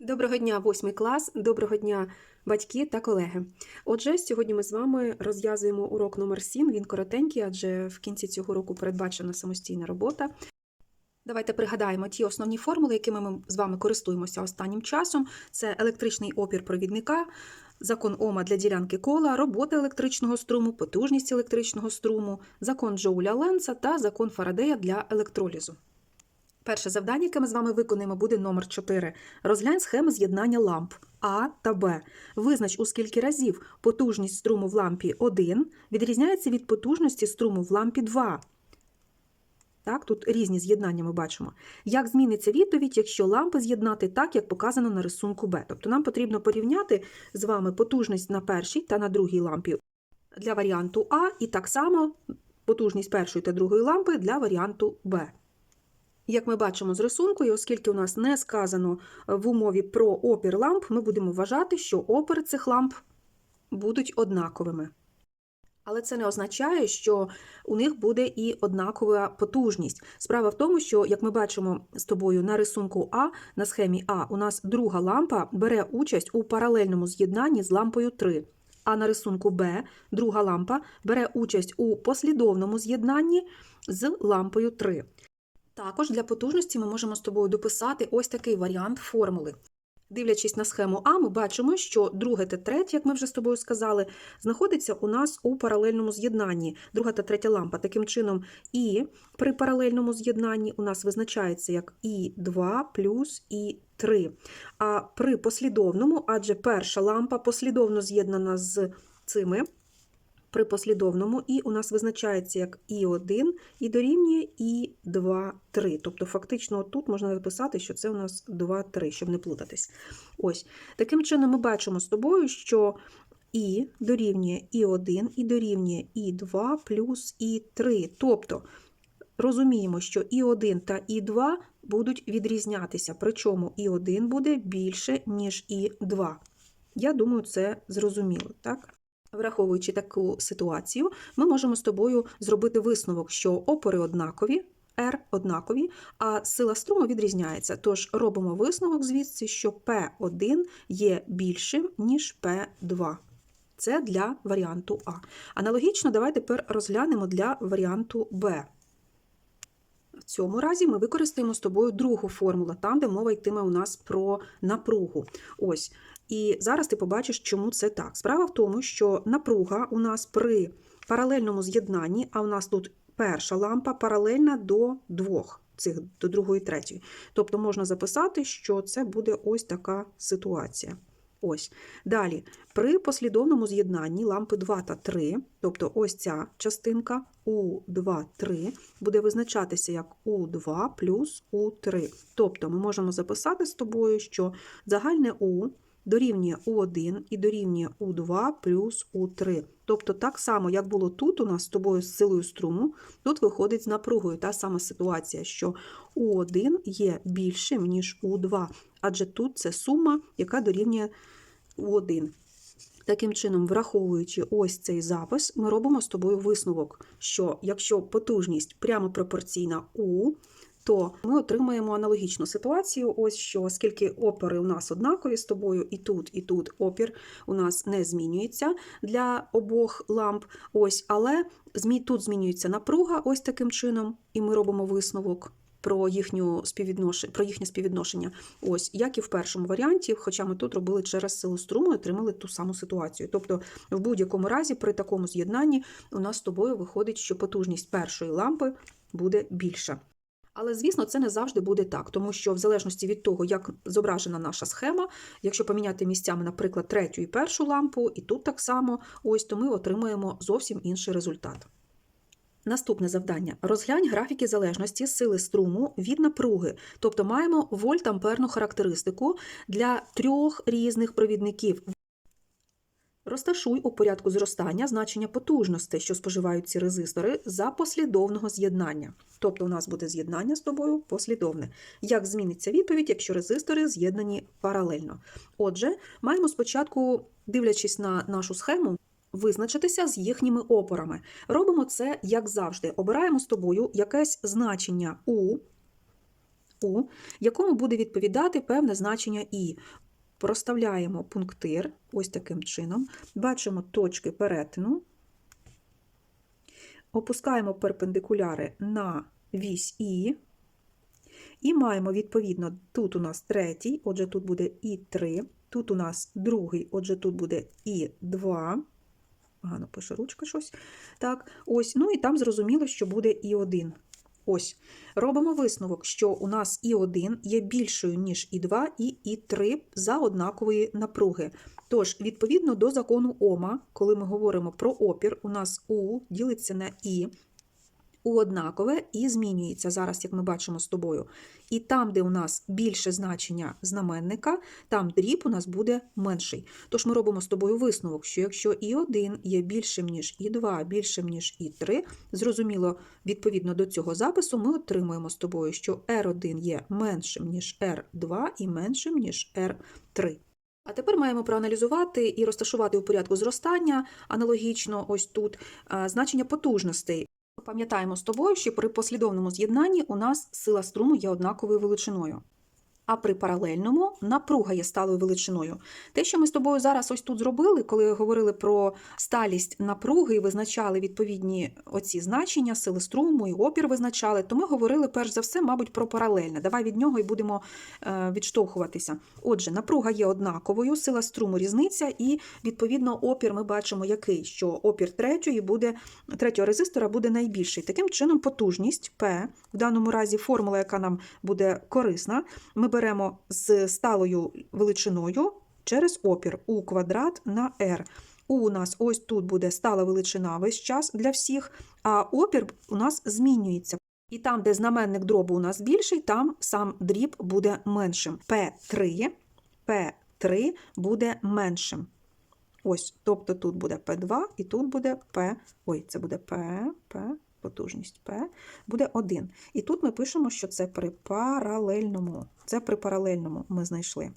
Доброго дня, восьмий клас, доброго дня, батьки та колеги. Отже, сьогодні ми з вами розв'язуємо урок номер 7. Він коротенький, адже в кінці цього року передбачена самостійна робота. Давайте пригадаємо ті основні формули, якими ми з вами користуємося останнім часом. Це електричний опір провідника, закон Ома для ділянки кола, робота електричного струму, потужність електричного струму, закон Джоуля Ленца та закон Фарадея для електролізу. Перше завдання, яке ми з вами виконуємо, буде номер 4. Розглянь схеми з'єднання ламп А та Б. Визнач, у скільки разів потужність струму в лампі 1 відрізняється від потужності струму в лампі 2. Так, тут різні з'єднання ми бачимо. Як зміниться відповідь, якщо лампи з'єднати так, як показано на рисунку Б? Тобто нам потрібно порівняти з вами потужність на першій та на другій лампі для варіанту А, і так само потужність першої та другої лампи для варіанту Б. Як ми бачимо з рисунку, і оскільки у нас не сказано в умові про опір ламп, ми будемо вважати, що опори цих ламп будуть однаковими. Але це не означає, що у них буде і однакова потужність. Справа в тому, що, як ми бачимо з тобою на рисунку А, на схемі А, у нас друга лампа бере участь у паралельному з'єднанні з лампою 3. А на рисунку Б друга лампа бере участь у послідовному з'єднанні з лампою 3. Також для потужності ми можемо з тобою дописати ось такий варіант формули. Дивлячись на схему А, ми бачимо, що друге та третє, як ми вже з тобою сказали, знаходиться у нас у паралельному з'єднанні. Друга та третя лампа. Таким чином, І при паралельному з'єднанні у нас визначається як І2 плюс І3. А при послідовному, адже перша лампа послідовно з'єднана з цими при послідовному і у нас визначається як І1 і дорівнює І2, 3. Тобто, фактично, тут можна написати, що це у нас 2, 3, щоб не плутатись. Ось. Таким чином, ми бачимо з тобою, що І дорівнює І1 і дорівнює І2 плюс І3. Тобто, розуміємо, що І1 та І2 будуть відрізнятися, причому І1 буде більше, ніж І2. Я думаю, це зрозуміло, так? Враховуючи таку ситуацію, ми можемо з тобою зробити висновок, що опори однакові, R однакові, а сила струму відрізняється. Тож робимо висновок звідси, що P1 є більшим, ніж P2. Це для варіанту А. Аналогічно, давай тепер розглянемо для варіанту Б. В цьому разі ми використаємо з тобою другу формулу, там, де мова йтиме у нас про напругу. Ось. І зараз ти побачиш, чому це так. Справа в тому, що напруга у нас при паралельному з'єднанні, а у нас тут перша лампа паралельна до двох, цих до другої третьої. Тобто можна записати, що це буде ось така ситуація. Ось. Далі, при послідовному з'єднанні лампи 2 та 3, тобто ось ця частинка У2, 3, буде визначатися як У2 плюс У3. Тобто ми можемо записати з тобою, що загальне У дорівнює У1 і дорівнює У2 плюс У3. Тобто так само, як було тут у нас з тобою з силою струму, тут виходить з напругою та сама ситуація, що У1 є більшим, ніж У2, адже тут це сума, яка дорівнює У1. Таким чином, враховуючи ось цей запис, ми робимо з тобою висновок, що якщо потужність прямо пропорційна У, то ми отримаємо аналогічну ситуацію. Ось що, оскільки опори у нас однакові з тобою, і тут, і тут опір у нас не змінюється для обох ламп. Ось, але тут змінюється напруга, ось таким чином, і ми робимо висновок. Про їхню співвідношення, про їхнє співвідношення, ось як і в першому варіанті, хоча ми тут робили через силу струму і отримали ту саму ситуацію. Тобто, в будь-якому разі, при такому з'єднанні, у нас з тобою виходить, що потужність першої лампи буде більша. Але, звісно, це не завжди буде так, тому що в залежності від того, як зображена наша схема, якщо поміняти місцями, наприклад, третю і першу лампу, і тут так само, ось то ми отримаємо зовсім інший результат. Наступне завдання: розглянь графіки залежності сили струму від напруги, тобто маємо вольт-амперну характеристику для трьох різних провідників. Розташуй у порядку зростання значення потужностей, що споживають ці резистори, за послідовного з'єднання. Тобто у нас буде з'єднання з тобою послідовне. Як зміниться відповідь, якщо резистори з'єднані паралельно? Отже, маємо спочатку, дивлячись на нашу схему, визначитися з їхніми опорами. Робимо це, як завжди. Обираємо з тобою якесь значення У. У, якому буде відповідати певне значення І. Проставляємо пунктир ось таким чином, бачимо точки перетину, опускаємо перпендикуляри на вісь І, і маємо відповідно, тут у нас третій, отже, тут буде І3, тут у нас другий, отже, тут буде І2. Погано пише ручка щось. Так, ось, ну і там зрозуміло, що буде І1. Ось. Робимо висновок, що у нас І1 є більшою, ніж І2 і І3 за однакової напруги. Тож, відповідно до закону Ома, коли ми говоримо про опір, у нас У ділиться на І, однакове і змінюється зараз, як ми бачимо з тобою. І там, де у нас більше значення знаменника, там дріб у нас буде менший. Тож ми робимо з тобою висновок, що якщо І1 є більшим, ніж І2, більшим, ніж І3, зрозуміло, відповідно до цього запису ми отримуємо з тобою, що R1 є меншим, ніж R2 і меншим, ніж R3. А тепер маємо проаналізувати і розташувати у порядку зростання аналогічно ось тут значення потужностей. Пам'ятаємо з тобою, що при послідовному з'єднанні у нас сила струму є однаковою величиною. А при паралельному напруга є сталою величиною. Те, що ми з тобою зараз ось тут зробили, коли говорили про сталість напруги і визначали відповідні оці значення, сили струму і опір визначали, то ми говорили перш за все, мабуть, про паралельне. Давай від нього і будемо е, відштовхуватися. Отже, напруга є однаковою, сила струму різниця, і відповідно опір ми бачимо, який що опір третьої буде третього резистора буде найбільший. Таким чином, потужність P, в даному разі формула, яка нам буде корисна, ми беремо з сталою величиною через опір у квадрат на r. У нас ось тут буде стала величина весь час для всіх, а опір у нас змінюється. І там, де знаменник дробу у нас більший, там сам дріб буде меншим. P3, P3 буде меншим. Ось, тобто тут буде P2 і тут буде P, ой, це буде P, P, потужність P, буде 1. І тут ми пишемо, що це при паралельному. Це при паралельному ми знайшли.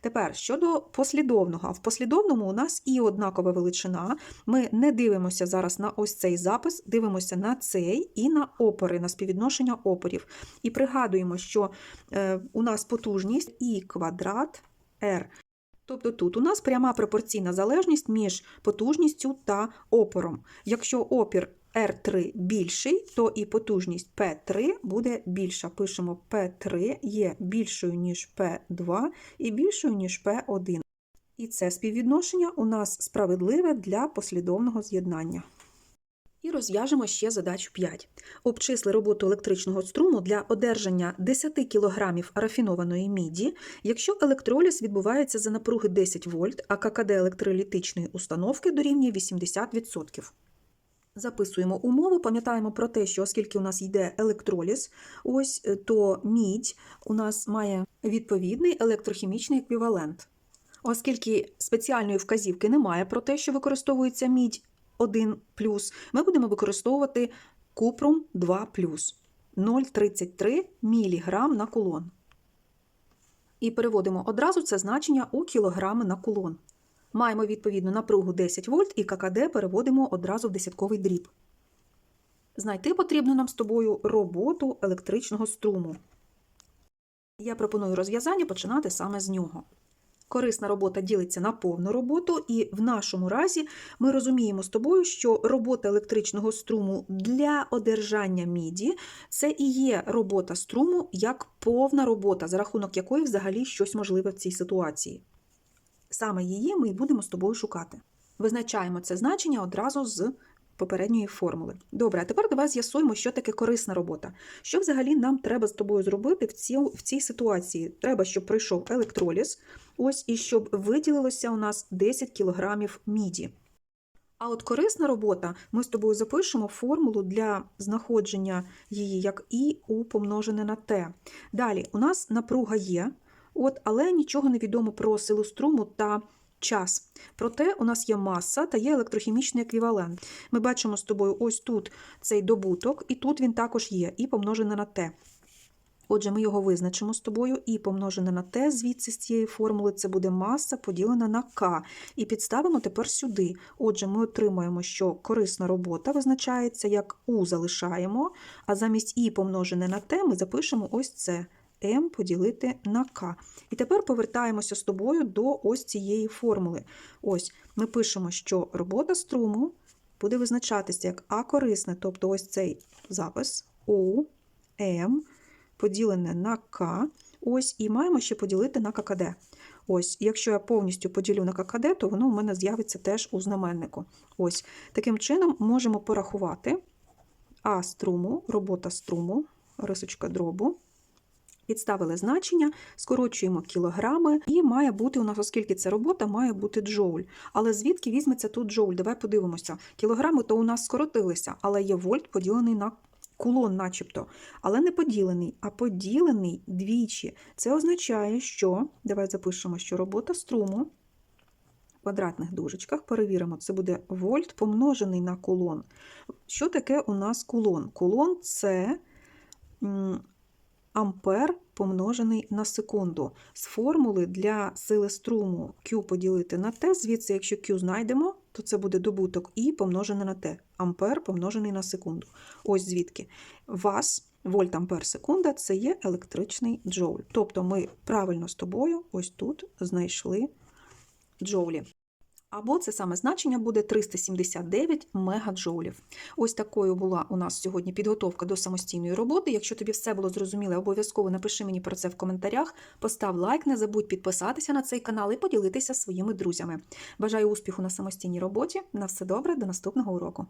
Тепер щодо послідовного. В послідовному у нас і однакова величина. Ми не дивимося зараз на ось цей запис, дивимося на цей і на опори, на співвідношення опорів. І пригадуємо, що е, у нас потужність і квадрат R. Тобто тут у нас пряма пропорційна залежність між потужністю та опором. Якщо опір R3 більший, то і потужність P3 буде більша. Пишемо P3 є більшою, ніж P2 і більшою, ніж P1. І це співвідношення у нас справедливе для послідовного з'єднання. І розв'яжемо ще задачу 5. Обчисли роботу електричного струму для одержання 10 кг рафінованої міді, якщо електроліз відбувається за напруги 10 вольт, а ККД електролітичної установки дорівнює 80%. Записуємо умову, пам'ятаємо про те, що оскільки у нас йде електроліз, ось е, то мідь у нас має відповідний електрохімічний еквівалент. Оскільки спеціальної вказівки немає про те, що використовується мідь 1 ми будемо використовувати купрум 2 0,33 мг на кулон. І переводимо одразу це значення у кілограми на кулон. Маємо відповідну напругу 10 вольт і ККД переводимо одразу в десятковий дріб. Знайти потрібно нам з тобою роботу електричного струму. Я пропоную розв'язання починати саме з нього. Корисна робота ділиться на повну роботу, і в нашому разі ми розуміємо з тобою, що робота електричного струму для одержання міді це і є робота струму як повна робота, за рахунок якої взагалі щось можливе в цій ситуації. Саме її ми будемо з тобою шукати. Визначаємо це значення одразу з попередньої формули. Добре, а тепер давай з'ясуємо, що таке корисна робота. Що взагалі нам треба з тобою зробити в цій, в цій ситуації? Треба, щоб пройшов електроліз, ось і щоб виділилося у нас 10 кг міді. А от корисна робота, ми з тобою запишемо формулу для знаходження її як І у помножене на Т. Далі, у нас напруга є, от, але нічого не відомо про силу струму та час. Проте у нас є маса та є електрохімічний еквівалент. Ми бачимо з тобою ось тут цей добуток, і тут він також є, і помножене на Т. Отже, ми його визначимо з тобою, і помножене на Т, звідси з цієї формули, це буде маса поділена на К. І підставимо тепер сюди. Отже, ми отримаємо, що корисна робота визначається як У залишаємо, а замість І помножене на Т ми запишемо ось це М поділити на К. І тепер повертаємося з тобою до ось цієї формули. Ось ми пишемо, що робота струму буде визначатися як А корисне, тобто ось цей запис У, М поділене на К. Ось, і маємо ще поділити на ККД. Ось, якщо я повністю поділю на ККД, то воно у мене з'явиться теж у знаменнику. Ось, таким чином можемо порахувати А струму, робота струму, рисочка дробу. Підставили значення, скорочуємо кілограми, і має бути у нас, оскільки це робота, має бути джоуль. Але звідки візьметься тут джоуль? Давай подивимося. Кілограми то у нас скоротилися, але є вольт поділений на кулон, начебто. Але не поділений, а поділений двічі. Це означає, що давай запишемо, що робота струму в квадратних дужечках, перевіримо, це буде вольт помножений на кулон. Що таке у нас кулон? Кулон це ампер помножений на секунду. З формули для сили струму Q поділити на T, звідси, якщо Q знайдемо, то це буде добуток І помножене на T. Ампер помножений на секунду. Ось звідки. Вас, вольт ампер секунда, це є електричний джоуль. Тобто ми правильно з тобою ось тут знайшли джоулі. Або це саме значення буде 379 мегаджоулів. Ось такою була у нас сьогодні підготовка до самостійної роботи. Якщо тобі все було зрозуміло, обов'язково напиши мені про це в коментарях, постав лайк, не забудь підписатися на цей канал і поділитися своїми друзями. Бажаю успіху на самостійній роботі. На все добре, до наступного уроку.